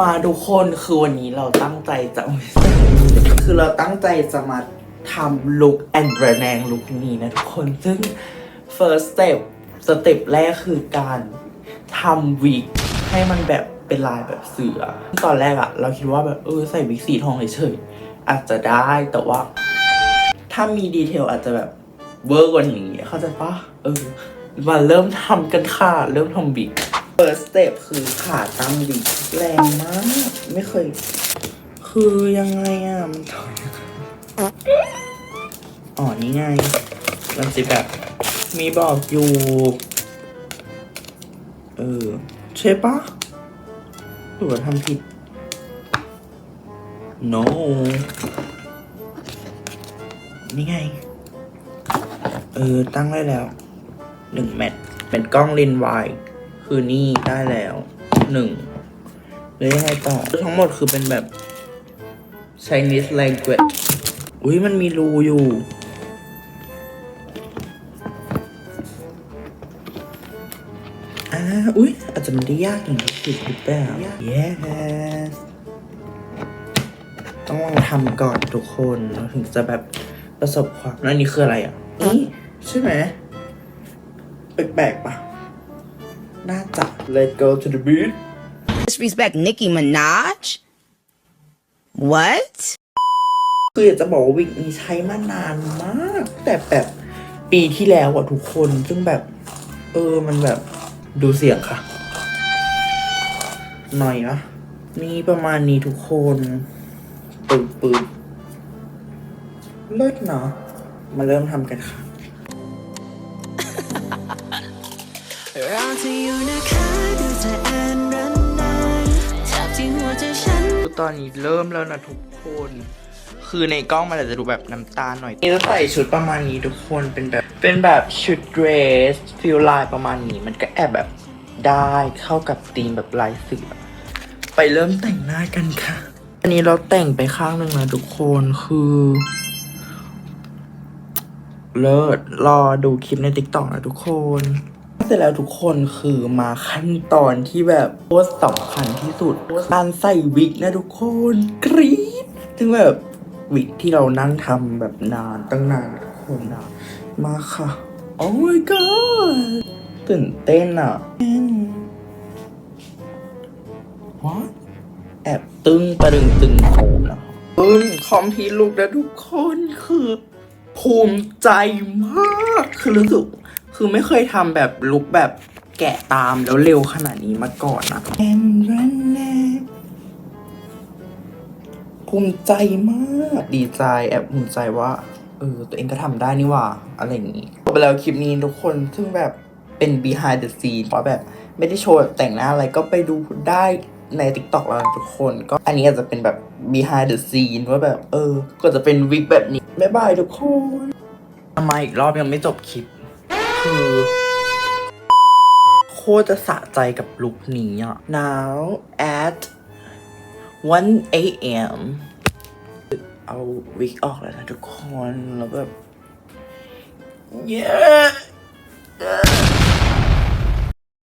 มาทุกคนคือวันนี้เราตั้งใจจะ คือเราตั้งใจจะมาทำลุคแอนด์ระแนงลุคนี้นะทุกคน ซึ่ง first step สเต็ปแรกคือการทำวิกให้มันแบบเป็นลายแบบเสือ ตอนแรกอะเราคิดว่าแบบเออใส่วิกสีทองเฉยๆอาจจะได้แต่ว่า ถ้ามีดีเทลอาจจะแบบเวอร์กว่านี้เข้าใจปะเออมาเริ่มทำกันค่ะ เริ่มทำวิก first step คือขาตั้งวิแรงมาก ไม่เคย คือยังไงอะ มันถอยอ๋อนี่ไงมันจะแบบ มีบอกอยู่ เออ ใช่ปะหรือว่าทำผิด no นี่ไง เออ ตั้งได้แล้วหนึ่งแมทเป็นกล้องเลนส์วาย คือนี่ได้แล้วหนึ่งแล้วยังไงต่อ ทั้งหมดคือเป็นแบบ Chinese language อุ้ยมันมีรูอยู่ อ่า อุ้ยอาจจะมันได้ยากอย่างที่คิดหรือเปล่า yes ต้องลองทำก่อนทุกคนเราถึงจะแบบประสบความแล้วอันนี้คืออะไรอะนี่ใช่ไหมแปลกๆปะ น่าจะ Let's go to the beach disrespect Nicki Minaj? What? คืออยากจะบอกว่าวิกนี้ใช้มานานมาก แต่แบบปีที่แล้วอะทุกคน ซึ่งแบบ เออมันแบบดูเสียงค่ะ หน่อยนะนี่ประมาณนี้ทุกคนปึ๊บปึ๊บเลิศเนาะมาเริ่มทำกันค่ะ รอเธออยู่นะคะดูเธออ่านรันนานจับที่หัวใจฉัน ตอนนี้เริ่มแล้วนะทุกคน คือในกล้องมันอาจจะดูแบบน้ำตาลหน่อยนี่จะใส่ชุดประมาณนี้ทุกคนเป็นแบบ เป็นแบบชุดเดรสฟิลลายประมาณนี้ มันก็แอบแบบได้เข้ากับธีมแบบลายเสือไปเริ่มแต่งหน้ากันค่ะ อันนี้เราแต่งไปข้างหนึ่งนะทุกคนคือเลิศรอดูคลิปในติ๊กต็อกนะทุกคน เสร็จแล้วทุกคนคือมาขั้นตอนที่แบบโคตรสำคัญที่สุดการใส่วิกนะทุกคนกรี๊ดถึงแบบวิกที่เรานั่งทำแบบนานตั้งนานทุกคนนะมาค่ะ โอ้ my god ตื่นเต้นอะว้าแอบตึงประดึงตึงโคมนะตึงคอมพีลูกนะทุกคนคือ ภูมิใจมาก คือรู้สึก คือไม่เคยทำแบบลุกแบบแกะตามแล้วเร็วขนาดนี้มาก่อนนะแอนรันแนภูมิใจมาก ดีใจแอบภูมิใจว่า เออ ตัวเองก็ทำได้นี่หว่า อะไรอย่างงี้ไปแล้วคลิปนี้ทุกคนซึ่งแบบเป็น behind the scene เพราะแบบไม่ได้โชว์แบบแต่งหน้าอะไรก็ไปดูได้ใน TikTok แล้วนะทุกคน ก็อันนี้อาจจะเป็นแบบ behind the scene ว่าแบบ เออ ก็จะเป็นวิกแบบนี้ บ๊ายบายทุกคนมาอีกรอบยังไม่จบคลิป คือ โคตรจะสะใจกับลุคนี้อะ now at 1 a.m. เอาวิกออกแล้วนะทุกคน แล้วแบบ yeah